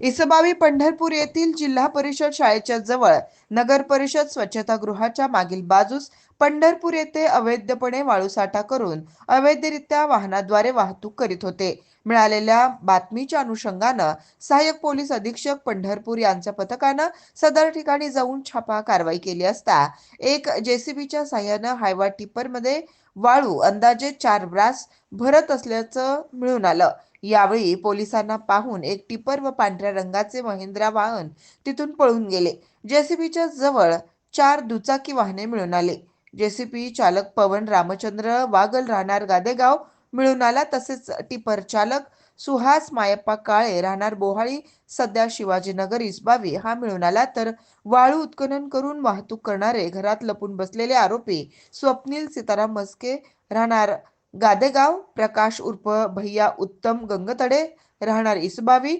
इसबावी पंढरपूर येथील जिल्हा परिषद शाळेच्या जवळ नगर परिषद स्वच्छतागृहाच्या मागील बाजूस पंढरपूर येथे अवैधपणे वाळूसाठा करून अवैधरित्या वाहनाद्वारे वाहतूक करीत होते. मिळालेल्या बातमीच्या अनुषंगानं सहाय्यक पोलीस अधीक्षक पंढरपूर यांच्या पथकानं सदर ठिकाणी जाऊन छापा कारवाई केली असता एक जेसीबीच्या सहाय्यानं हायवा टिप्परमध्ये वाळू अंदाजे चार ब्रास भरत असल्याचं मिळून आलं. यावेळी पोलिसांना पाहून एक टिपर व पांढऱ्या रंगाचे महिंद्रा वाहन तिथून पळून गेले. जेसीबीच्या जवळ चार दुचाकी वाहने मिळून आले. जेसीपी चालक पवन रामचंद्र वागल राहणार गादेगाव मिळून आला तसेच टिपर चालक सुहास मायप्पा काळे राहणार बोहाळी सध्या शिवाजीनगर इसबावी हा मिळून आला. तर वाळू उत्खनन करून वाहतूक करणारे घरात लपून बसलेले आरोपी स्वप्नील सीताराम मस्के राहणार गादेगाव प्रकाश उर्फ भैया उत्तम गंगतडे राहणार इसबावी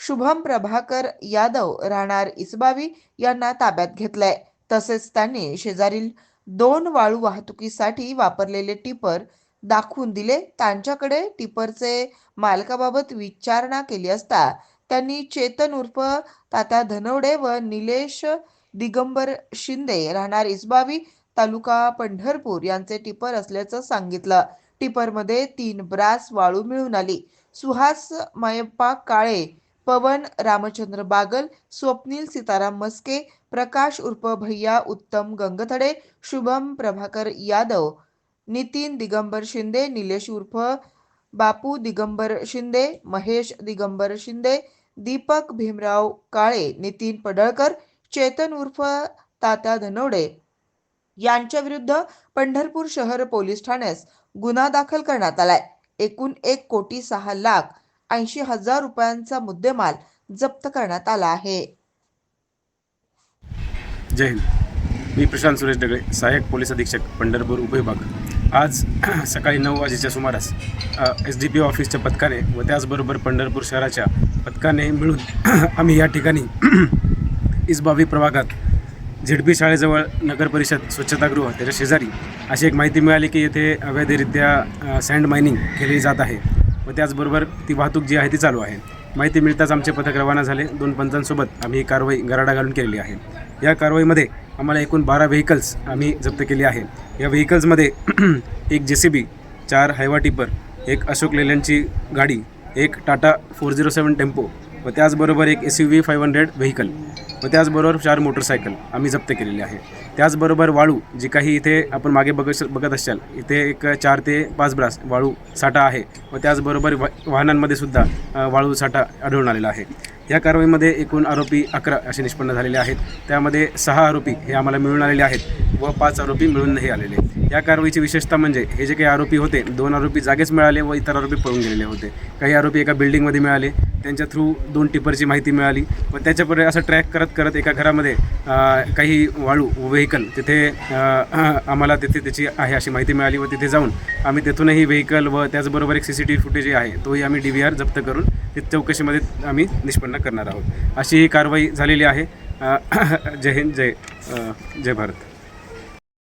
शुभम प्रभाकर यादव राहणार इसबावी यांना ताब्यात घेतलंय. तसेच त्यांनी शेजारील दोन वाळू वाहतुकीसाठी वापरलेले टिपर दाखवून दिले. त्यांच्याकडे टिपरचे मालकाबाबत विचारणा केली असता त्यांनी चेतन उर्फ तात्या धनवडे व निलेश दिगंबर शिंदे राहणार इसबावी तालुका पंढरपूर यांचे टिपर असल्याचं सांगितलं. टिपरमध्ये तीन ब्रास वाळू मिळून आली. सुहास मयप्पा काळे पवन रामचंद्र बागल स्वप्नील सीताराम मस्के प्रकाश उर्फ भैया उत्तम गंगथडे शुभम प्रभाकर यादव नितीन दिगंबर शिंदे निलेश उर्फ बापू दिगंबर शिंदे महेश दिगंबर शिंदे दीपक भीमराव काळे नितीन पडळकर चेतन उर्फ तात्या धनवडे यांच्या विरुद्ध पंढरपूर शहर पोलीस ठाण्यास गुन्हा दाखल करण्यात आलाय. एकूण एक कोटी सहा लाख ऐंशी हजार रुपयांचा मुद्देमाल जप्त करण्यात आला आहे. जय हिंद. मी प्रशांत सुरेश डगळे सहाय्यक पोलीस अधीक्षक पंढरपूर उपविभाग. आज सकाळी नऊ वाजेच्या सुमारास एस डी पी ऑफिसच्या पथकाने व त्याचबरोबर पंढरपूर शहराच्या पथकाने मिळून आम्ही या ठिकाणी इसबावी प्रभागात झिडपी शाळेजवळ नगर परिषद स्वच्छतागृह त्याच्या शेजारी अशी एक माहिती मिळाली की येथे अवैधरित्या सँड मायनिंग केली जात आहे. व त्याचबरोबर ती वाहतूक जी आहे ती चालू आहे. माहिती मिळताच आमचे पथक रवाना झाले. दोन पंचांसोबत आम्ही ही कारवाई गराडा घालून केलेली आहे. या कारवाईमध्ये आम्हाला एकूण बारा व्हेकल्स आम्ही जप्त केली आहे. या व्हेकल्समध्ये एक जे सी बी चार हायवा टिपर एक अशोक लेलँडची गाडी एक Tata four zero seven tempo व त्याचबरोबर एक S U V five hundred vehicle व त्याचबरोबर चार मोटरसायकल आम्ही जप्त केलेली आहे. त्याचबरोबर वाळू जी काही इथे आपण मागे बघ बघत असाल इथे एक चार ते पाच ब्रास वाळू साठा आहे व त्याचबरोबर वा वाहनांमध्ये सुद्धा वाळू साठा आढळून आलेला आहे. या कारवाईमध्ये एकूण आरोपी अकरा असे निष्पन्न झालेले आहेत. त्यामध्ये सहा आरोपी हे आम्हाला मिळून आलेले आहेत व पाच आरोपी मिळून नाही आलेले या कारवाईची विशेषता म्हणजे हे जे काही आरोपी होते दोन आरोपी जागेच मिळाले व इतर आरोपी पळून गेलेले होते. काही आरोपी एका बिल्डिंगमध्ये मिळाले त्यांच्या थ्रू दोन टिपरची माहिती मिळाली. व त्याच्यापुढे असं ट्रॅक करत करत एका घरामध्ये काही वाळू व्हेकल तिथे आम्हाला तिथे त्याची आहे अशी माहिती मिळाली व तिथे जाऊन आम्ही तेथूनही व्हेकल व त्याचबरोबर एक C C T V footage आहे तोही आम्ही डी व्ही आर जप्त करून ते चौकशीमध्ये आम्ही निष्पन्न करणार आहोत. अशी ही कारवाई झालेली आहे. जय हिंद जय जय भारत.